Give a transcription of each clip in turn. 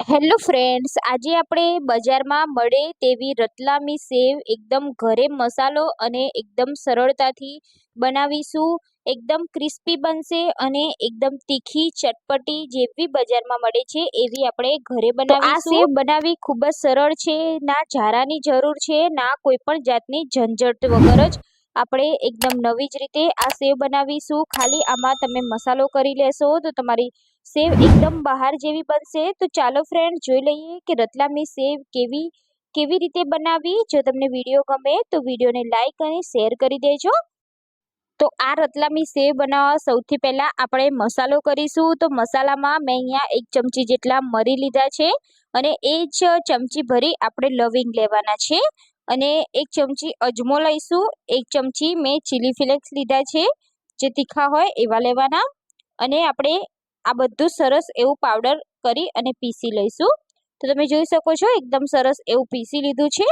Hello friends આજે આપણે બજારમાં મળે તેવી રતલામી સેવ એકદમ ઘરે મસાલો અને એકદમ સરળતાથી બનાવીશું. એકદમ ક્રિસ્પી બનશે અને એકદમ તીખી ચટપટી જેવી બજારમાં મળે છે એવી આપણે ઘરે બનાવીશું આ સેવ બનાવવી ખૂબ જ સરળ છે ના ઝારાની જરૂર છે ના કોઈ પણ જાતની ઝંઝટ વગર જ આપણે એકદમ નવી જ રીતે આ સેવ બનાવીશું. ખાલી આમાં તમે મસાલો કરી લેશો તો તમારી સેવ એકદમ બહાર જેવી બનશે. તો ચાલો ફ્રેન્ડ જોઈ લઈએ કે રતલામી સેવ કેવી કેવી રીતે બનાવવી. જો તમને વીડિયો ગમે તો વિડીયોને લાઈક અને શેર કરી દેજો. તો આ રતલામી સેવ બનાવવા સૌથી પહેલાં આપણે મસાલો કરીશું. તો મસાલામાં મેં અહીંયા એક ચમચી જેટલા મરી લીધા છે અને એ જ ચમચી ભરી આપણે લવિંગ લેવાના છે. અને એક ચમચી અજમો લઈશું. એક ચમચી મેં ચીલી ફ્લેક્સ લીધા છે. જે તીખા હોય એવા લેવાના. અને આપણે આ બધું સરસ એવું પાવડર કરી અને પીસી લઈશું. તો તમે જોઈ શકો છો, એકદમ સરસ એવું પીસી લીધું છે.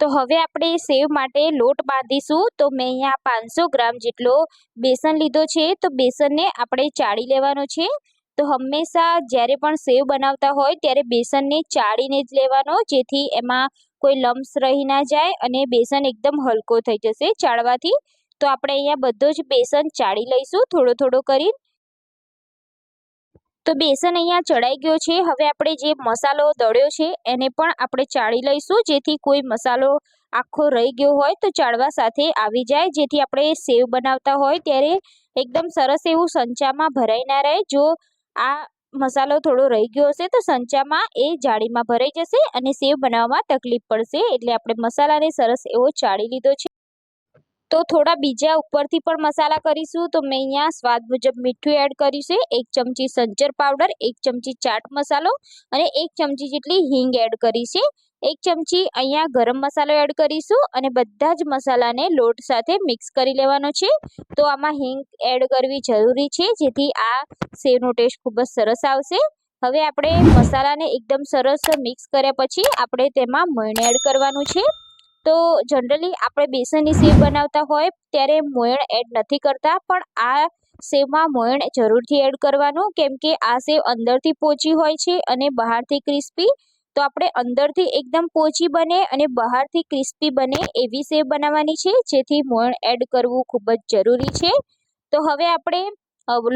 તો હવે આપણે સેવ માટે લોટ બાંધીશું. તો મેં અહીંયા પાંચસો ગ્રામ જેટલો બેસન લીધો છે. તો બેસનને આપણે ચાળી લેવાનો છે. તો હંમેશા જ્યારે પણ સેવ બનાવતા હોય, ત્યારે બેસનને ચાળીને જ લેવાનો, જેથી એમાં કોઈ લમ્સ રહી ના જાય અને બેસન એકદમ હલકો થઈ જશે ચાળવાથી. તો આપણે અહીંયા બધો જ બેસન ચાળી લઈશું, થોડો થોડો કરી તો બેસન અહીંયા ચડાઈ ગયો છે. હવે આપણે જે મસાલો દળ્યો છે, એને પણ આપણે ચાળી લઈશું. જેથી કોઈ મસાલો આખો રહી ગયો હોય તો ચાળવા સાથે આવી જાય. જેથી આપણે સેવ બનાવતા હોય ત્યારે એકદમ સરસ એવું સંચામાં ભરાઈ ના રહે. જો આ મસાલો થોડો રહી ગયો હશે તો સંચામાં એ જાળીમાં ભરાઈ જશે અને સેવ બનાવવામાં તકલીફ પડશે. એટલે આપણે મસાલાને સરસ એવો ચાળી લીધો છે. તો થોડા બીજા ઉપરથી પણ મસાલા કરીશું. તો મેં અહીંયા સ્વાદ મુજબ મીઠું એડ કર્યું એક ચમચી સંચર પાવડર એક ચમચી ચાટ મસાલો અને એક ચમચી જેટલી હિંગ એડ કરી છે. એક ચમચી અહીંયા ગરમ મસાલો એડ કરીશું અને બધા જ મસાલાને લોટ સાથે મિક્સ કરી લેવાનો છે. તો આમાં હિંગ એડ કરવી જરૂરી છે, જેથી આ સેવનો ટેસ્ટ ખૂબ જ સરસ આવશે. હવે આપણે મસાલાને એકદમ સરસ મિક્સ કર્યા પછી આપણે તેમાં મણ એડ કરવાનું છે. તો જનરલી આપણે બેસનની સેવ બનાવતા હોય, ત્યારે મોયણ એડ નથી કરતા, પણ આ સેવમાં મોયણ જરૂરથી એડ કરવાનું, કેમ કે આ સેવ અંદરથી પોચી હોય છે અને બહારથી ક્રિસ્પી તો આપણે અંદરથી એકદમ પોચી બને અને બહારથી ક્રિસ્પી બને એવી સેવ બનાવવાની છે, જેથી મોયણ એડ કરવું ખૂબ જ જરૂરી છે. તો હવે આપણે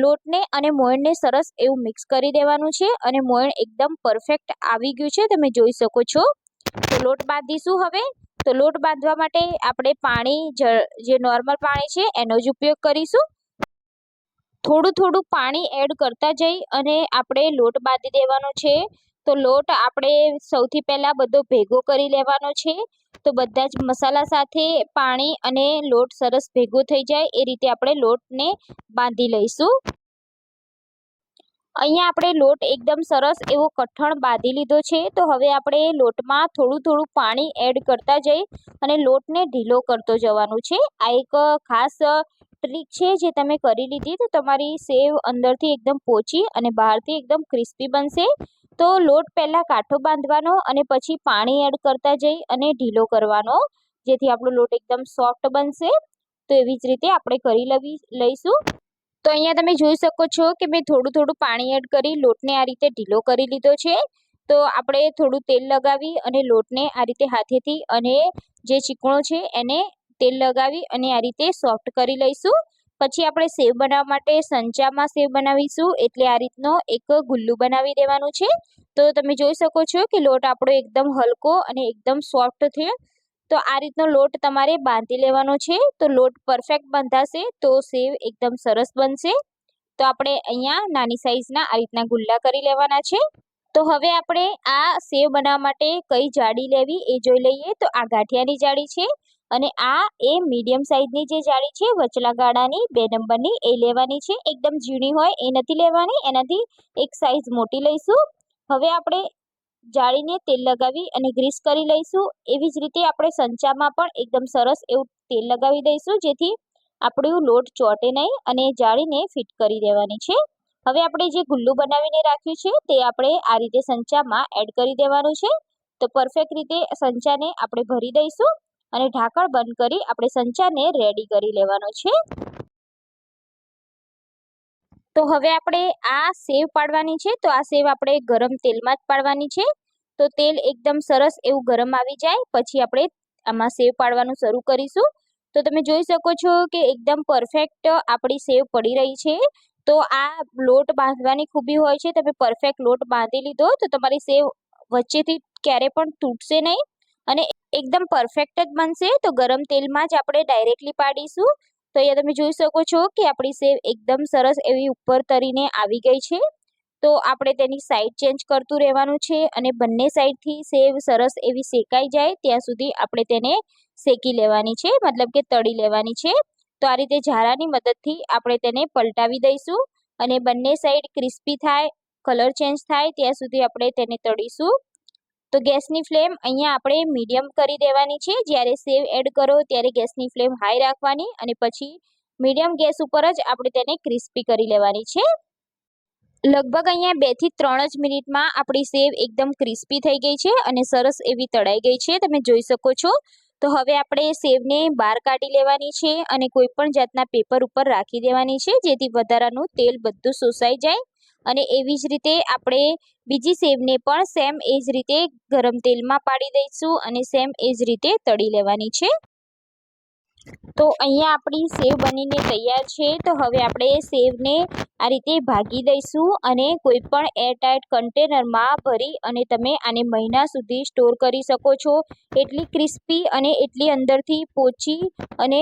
લોટને અને મોયણને સરસ એવું મિક્સ કરી દેવાનું છે અને મોયણ એકદમ પરફેક્ટ આવી ગયું છે, તમે જોઈ શકો છો. તો લોટ બાંધીશું હવે. તો લોટ બાંધવા માટે આપણે પાણી, જે નોર્મલ પાણી છે, એનો જ ઉપયોગ કરીશું. થોડું થોડું પાણી એડ કરતા જઈ અને આપણે લોટ બાંધી દેવાનો છે. તો લોટ આપણે સૌથી પહેલાં બધો ભેગો કરી લેવાનો છે. તો બધા જ મસાલા સાથે પાણી અને લોટ સરસ ભેગો થઈ જાય, એ રીતે આપણે લોટને બાંધી લઈશું. અહીંયા આપણે લોટ એકદમ સરસ એવો કઠણ બાંધી લીધો છે. તો હવે આપણે લોટમાં થોડું થોડું પાણી એડ કરતા જઈ અને લોટને ઢીલો કરતો જવાનું છે. આ એક ખાસ ટ્રીક છે જે તમે કરી લીધી. તો તમારી સેવ અંદરથી એકદમ પોચી અને બહારથી એકદમ ક્રિસ્પી બનશે. તો લોટ પહેલાં કાંઠો બાંધવાનો અને પછી પાણી એડ કરતા જઈ અને ઢીલો કરવાનો. જેથી આપણો લોટ એકદમ સોફ્ટ બનશે. તો એવી જ રીતે આપણે કરી લવી લઈશું. તો અહીંયા તમે જોઈ શકો છો કે મેં થોડું થોડું પાણી એડ કરી, લોટને આ રીતે ઢીલો કરી લીધો છે. તો આપણે થોડું તેલ લગાવી અને લોટને આ રીતે હાથેથી અને જે ચીકણો છે એને તેલ લગાવી અને આ રીતે સોફ્ટ કરી લઈશું. પછી આપણે સેવ બનાવવા માટે સંચામાં સેવ બનાવીશું એટલે આ રીતનો એક ગુલ્લું બનાવી દેવાનું છે. તો તમે જોઈ શકો છો કે લોટ આપણો એકદમ હલકો અને એકદમ સોફ્ટ છે. તો આ રીતનો લોટ તમારે બાંધી લેવાનો છે. તો લોટ પરફેક્ટ બંધાશે તો સેવ એકદમ સરસ બનશે. તો આપણે અહીંયા નાની સાઈઝના આ રીતના ગુલ્લા કરી લેવાના છે. તો હવે આપણે આ સેવ બનાવવા માટે કઈ જાડી લેવી એ જોઈ લઈએ. તો આ ગાંઠિયાની જાડી છે અને આ એ મીડિયમ સાઈઝની જે જાડી છે વચલા ગાળાની બે નંબરની એ લેવાની છે. એકદમ ઝીણી હોય એ નથી લેવાની, એનાથી એક સાઈઝ મોટી લઈશું. હવે આપણે જાળીને તેલ લગાવી અને ગ્રીસ કરી લઈશું. એવી જ રીતે આપણે સંચામાં પણ એકદમ સરસ એવું તેલ લગાવી દઈશું, જેથી આપણું લોટ ચોટે નહીં અને જાળીને ફિટ કરી દેવાની છે. હવે આપણે જે ગુલ્લું બનાવીને રાખ્યું છે, તે આપણે આ રીતે સંચામાં એડ કરી દેવાનું છે. તો પરફેક્ટ રીતે સંચાને આપણે ભરી દઈશું અને ઢાંકણ બંધ કરી આપણે સંચાને રેડી કરી લેવાનો છે. તો હવે આપણે આ સેવ પાડવાની છે, તો આ સેવ આપણે ગરમ તેલમાં જ પાડવાની છે. તો તેલ એકદમ સરસ એવું ગરમ આવી જાય, પછી આપણે આમાં સેવ પાડવાનું શરૂ કરીશું. તો તમે જોઈ શકો છો કે એકદમ પરફેક્ટ આપણી સેવ પડી રહી છે. તો આ લોટ બાંધવાની ખૂબી હોય છે, તમે પરફેક્ટ લોટ બાંધી લીધો, તો તમારી સેવ વચ્ચેથી ક્યારે પણ તૂટશે નહીં. અને એકદમ પરફેક્ટ જ બનશે, તો ગરમ તેલમાં જ આપણે ડાયરેક્ટલી પાડીશું. તો અહીંયા તમે જોઈ શકો છો કે આપણી સેવ એકદમ સરસ એવી ઉપર તરીને આવી ગઈ છે. તો આપણે તેની સાઈડ ચેન્જ કરતું રહેવાનું છે અને બંને સાઈડથી સેવ સરસ એવી શેકાઈ જાય ત્યાં સુધી આપણે તેને શેકી લેવાની છે, મતલબ કે તળી લેવાની છે. તો આ રીતે ઝારાની મદદથી આપણે તેને પલટાવી દઈશું અને બંને સાઈડ ક્રિસ્પી થાય કલર ચેન્જ થાય ત્યાં સુધી આપણે તેને તળીશું. તો ગેસની ફ્લેમ અહીંયા આપણે મીડિયમ કરી દેવાની છે. જ્યારે સેવ એડ કરો ત્યારે ગેસની ફ્લેમ હાઈ રાખવાની અને પછી મીડિયમ ગેસ ઉપર જ આપણે તેને ક્રિસ્પી કરી લેવાની છે. લગભગ અહીંયા બેથી ત્રણ જ મિનિટમાં આપણી સેવ એકદમ ક્રિસ્પી થઈ ગઈ છે અને સરસ એવી તળાઈ ગઈ છે. તમે જોઈ શકો છો. તો હવે આપણે સેવને બહાર કાઢી લેવાની છે અને કોઈ પણ જાતના પેપર ઉપર રાખી દેવાની છે જેથી વધારાનું તેલ બધું શોષાઈ જાય. અને એવી જ રીતે આપણે બીજી સેવને પણ સેમ એ જ રીતે ગરમ તેલમાં પાડી દઈશું અને સેમ એ જ રીતે તળી લેવાની છે. તો અહીંયા આપણી સેવ બનીને તૈયાર છે. તો હવે આપણે સેવને આ રીતે ભાગી દઈશું અને કોઈ પણ એરટાઇટ કન્ટેનરમાં ભરી અને તમે આને મહિના સુધી સ્ટોર કરી શકો છો. એટલી ક્રિસ્પી અને એટલી અંદરથી પોચી અને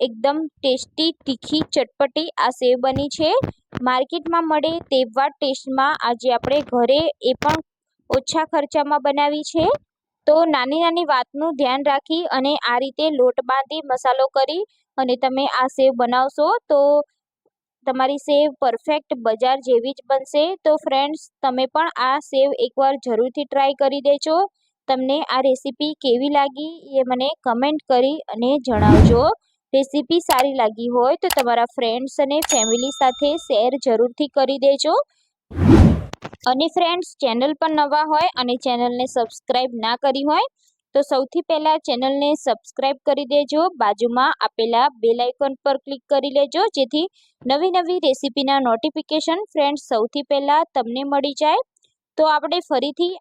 એકદમ ટેસ્ટી તીખી ચટપટી આ સેવ બની છે. માર્કેટમાં મળે તેવા ટેસ્ટમાં આજે આપણે ઘરે એ પણ ઓછા ખર્ચામાં બનાવી છે. તો નાની નાની વાતનું ધ્યાન રાખી અને આ રીતે લોટ બાંધી મસાલો કરી અને તમે આ સેવ બનાવશો તો તમારી સેવ પરફેક્ટ બજાર જેવી જ બનશે. તો ફ્રેન્ડ્સ, તમે પણ આ સેવ એકવાર જરૂરથી ટ્રાય કરી દેજો. તમને આ રેસીપી કેવી લાગી એ મને કમેન્ટ કરી અને જણાવજો. રેસીપી સારી લાગી હોય તો તમારા ફ્રેન્ડ્સ અને ફેમિલી સાથે શેર જરૂરથી કરી દેજો. અને ફ્રેન્ડ્સ ચેનલ પર નવા હોય અને ચેનલને સબસ્ક્રાઈબ ના કરી હોય, તો સૌથી પહેલાં ચેનલને સબસ્ક્રાઈબ કરી દેજો. બાજુમાં આપેલા બેલ આઇકોન પર ક્લિક કરી લેજો, જેથી નવી નવી રેસીપીના નોટિફિકેશન ફ્રેન્ડ્સ સૌથી પહેલાં તમને મળી જાય. તો આપણે ફરીથી